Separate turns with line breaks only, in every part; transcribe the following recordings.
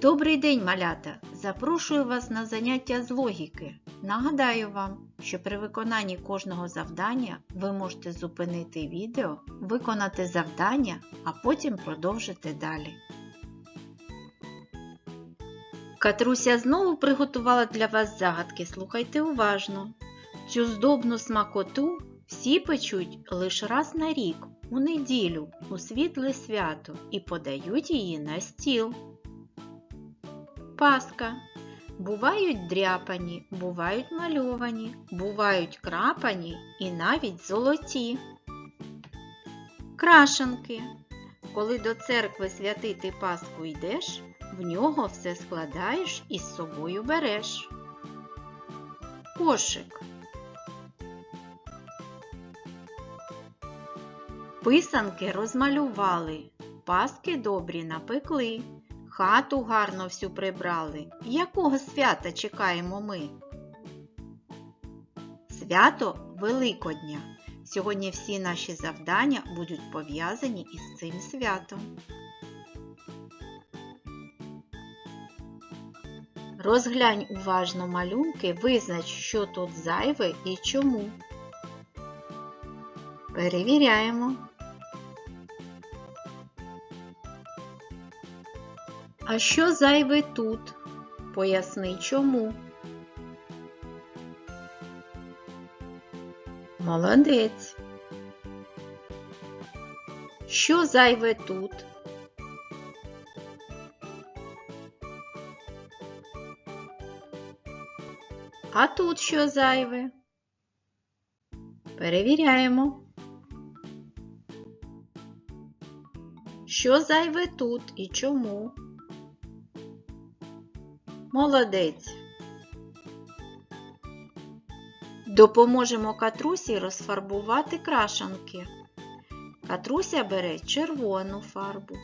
Добрий день, малята! Запрошую вас на заняття з логіки. Нагадаю вам, що при виконанні кожного завдання ви можете зупинити відео, виконати завдання, а потім продовжити далі. Катруся знову приготувала для вас загадки. Слухайте уважно. Цю здобну смакоту всі печуть лише раз на рік, у неділю, у світле свято і подають її на стіл. Паска. Бувають дряпані, бувають мальовані, бувають крапані і навіть золоті. Крашанки. Коли до церкви святити Пасху йдеш, в нього все складаєш і з собою береш. Кошик. Писанки розмалювали, паски добрі напекли. Хату гарно всю прибрали. Якого свята чекаємо ми? Свято Великодня. Сьогодні всі наші завдання будуть пов'язані із цим святом. Розглянь уважно малюнки, визнач, що тут зайве і чому. Перевіряємо. А що зайве тут? Поясни чому. Молодець. Що зайве тут? А тут що зайве? Перевіряємо. Що зайве тут і чому? Молодець. Допоможемо катрусі розфарбувати крашанки. Катруся бере червону фарбу,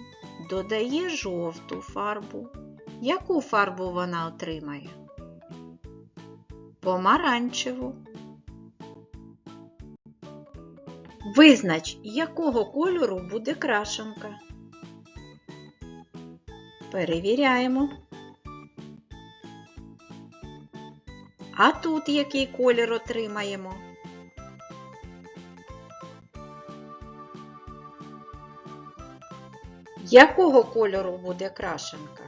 додає жовту фарбу. Яку фарбу вона отримає? Помаранчеву. Визнач, якого кольору буде крашенка. Перевіряємо. А тут який колір отримаємо? Якого кольору буде крашенка?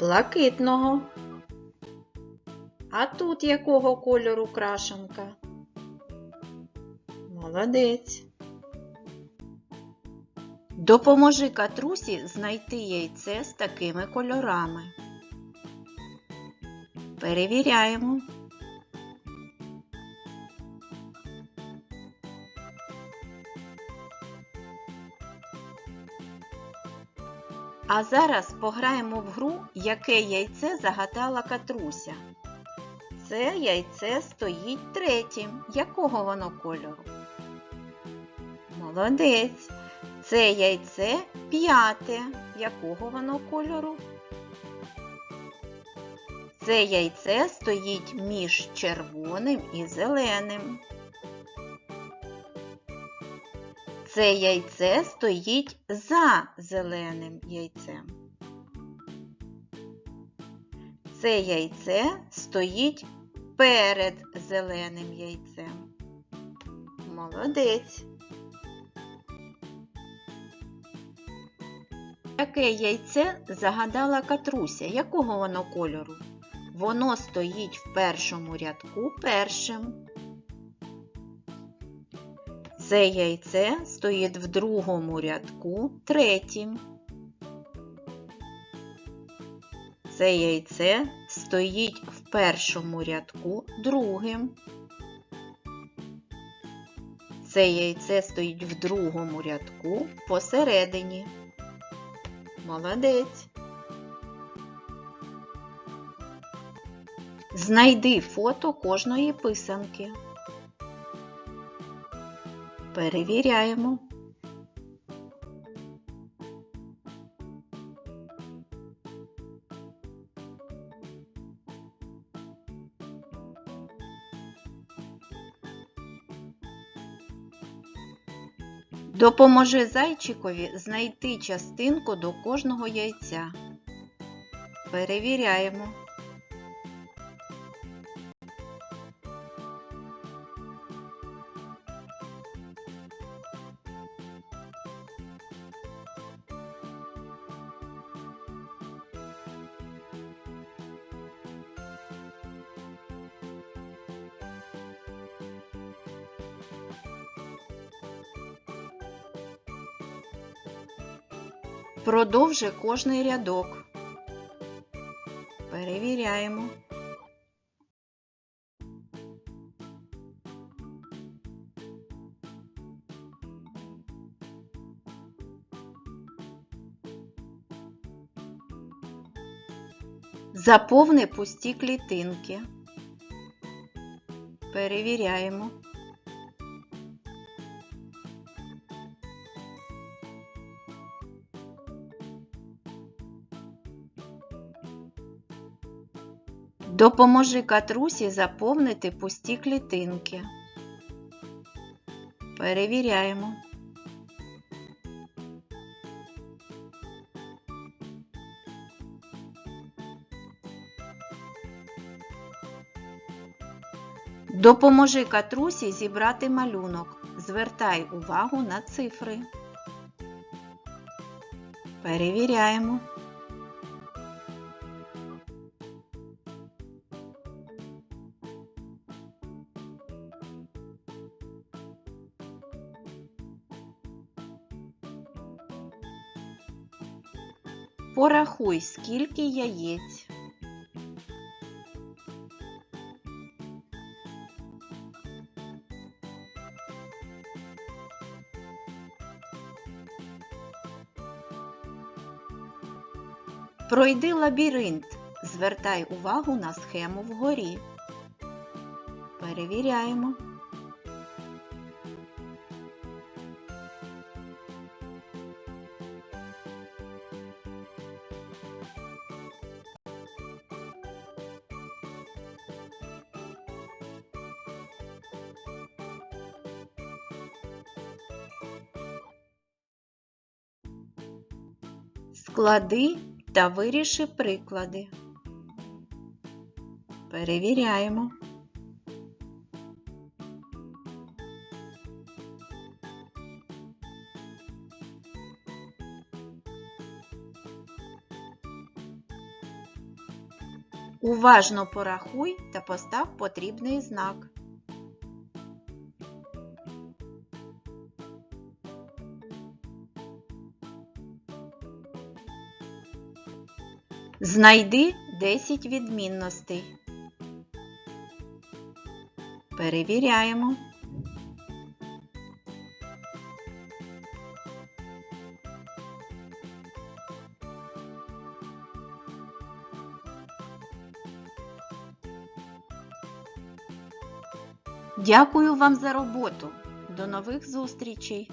Блакитного. А тут якого кольору крашенка? Молодець. Допоможи катрусі знайти яйце з такими кольорами. Перевіряємо. А зараз пограємо в гру, яке яйце загадала Катруся. Це яйце стоїть третім. Якого воно кольору? Молодець. Це яйце п'яте. Якого воно кольору? Це яйце стоїть між червоним і зеленим. Це яйце стоїть за зеленим яйцем. Це яйце стоїть перед зеленим яйцем. Молодець. Яке яйце загадала Катруся? Якого воно кольору? Воно стоїть в першому рядку першим. Це яйце стоїть в другому рядку третім. Це яйце стоїть в першому рядку другим. Це яйце стоїть в другому рядку посередині. Молодець. Знайди фото кожної писанки. Перевіряємо. Допоможи зайчикові знайти частинку до кожного яйця. Перевіряємо. Продовжи кожний рядок. Перевіряємо. Заповни пусті клітинки. Перевіряємо. Допоможи катрусі заповнити пусті клітинки. Перевіряємо. Допоможи катрусі зібрати малюнок. Звертай увагу на цифри. Перевіряємо. Порахуй, скільки яєць. Пройди лабіринт. Звертай увагу на схему вгорі. Перевіряємо. Склади та виріши приклади. Перевіряємо. Уважно порахуй та постав потрібний знак. Знайди 10 відмінностей. Перевіряємо. Дякую вам за роботу. До нових зустрічей!